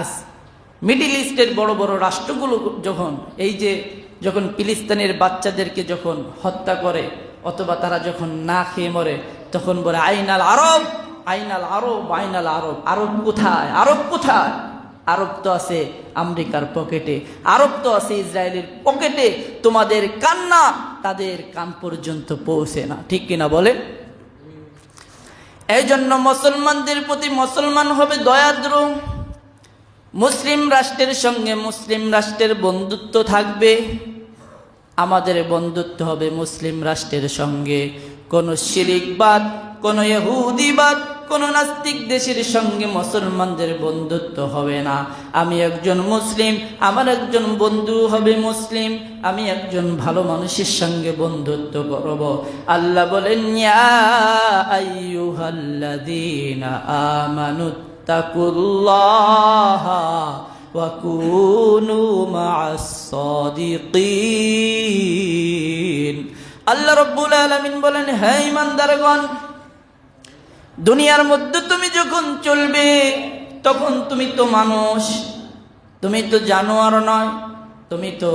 আস। Middle ইস্টের বড় বড় রাষ্ট্রগুলো যখন, এই যে যখন ফিলিস্তিনের বাচ্চাদেরকে যখন হত্যা করে, অথবা তারা যখন না খেয়ে মরে, তখন বলে, আইনাল আরব আইনাল আরব আইনাল আরব আরব কোথায় আরব কোথায়? আরব তো আছে আমেরিকার পকেটে, আরব তো আছে ইসরায়েলের পকেটে, তোমাদের কান্না তাদের কান পর্যন্ত পৌঁছে না। ঠিক কিনা বলেন? এই জন্য মুসলমানদের প্রতি মুসলমান হবে দয়াদ্র। মুসলিম রাষ্ট্রের সঙ্গে মুসলিম রাষ্ট্রের বন্ধুত্ব থাকবে। আমাদের বন্ধুত্ব হবে মুসলিম রাষ্ট্রের সঙ্গে। কোনো শিরিকবাদ কোনো ইহুদিবাদ কোনো নাস্তিক দেশের সঙ্গে মুসলমানদের বন্ধুত্ব হবে না। আমি একজন মুসলিম, আমার একজন বন্ধু হবে মুসলিম, আমি একজন ভালো মানুষের সঙ্গে বন্ধুত্ব করব। আল্লাহ বলেন তাকুল্লাহ وكونوا مع الصادقين আল্লাহ রব্বুল আলামিন বলেন হে ইমানদারগণ দুনিয়ার মধ্যে তুমি যখন চলবে তখন তুমি তো মানুষ তুমি তো জানোয়ার নয় তুমি তো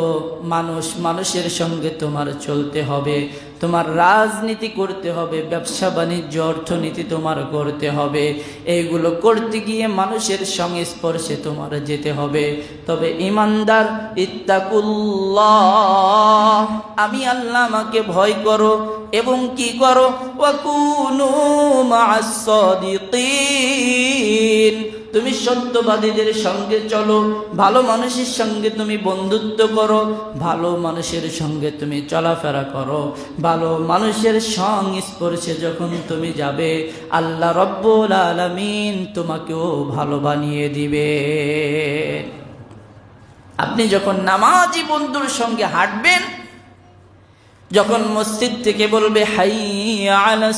মানুষ মানুষের সঙ্গে তোমার চলতে হবে তোমার রাজনীতি করতে হবে, ব্যবসা বাণিজ্য, অর্থনীতি তোমার করতে হবে। এইগুলো করতে গিয়ে মানুষের সংস্পর্শে তোমার যেতে হবে। তবে ইমানদার, ইত্তাকুল্লাহ, আমি আল্লাহ আমাকে ভয় করো এবং কি করো? ওয়াকুনু মা'আস সাদিকিন তুমি সত্যবাদীদের সঙ্গে চলো, ভালো মানুষের সঙ্গে তুমি বন্ধুত্ব করো, ভালো মানুষের সঙ্গে তুমি চলাফেরা করো, ভালো মানুষের সংস্পর্শে যখন তুমি যাবে, আল্লাহ রব্বুল আলমিন তোমাকেও ভালো বানিয়ে দিবে। আপনি যখন নামাজি বন্ধুর সঙ্গে হাঁটবেন, যখন মসজিদ থেকে বলবে হাই আলা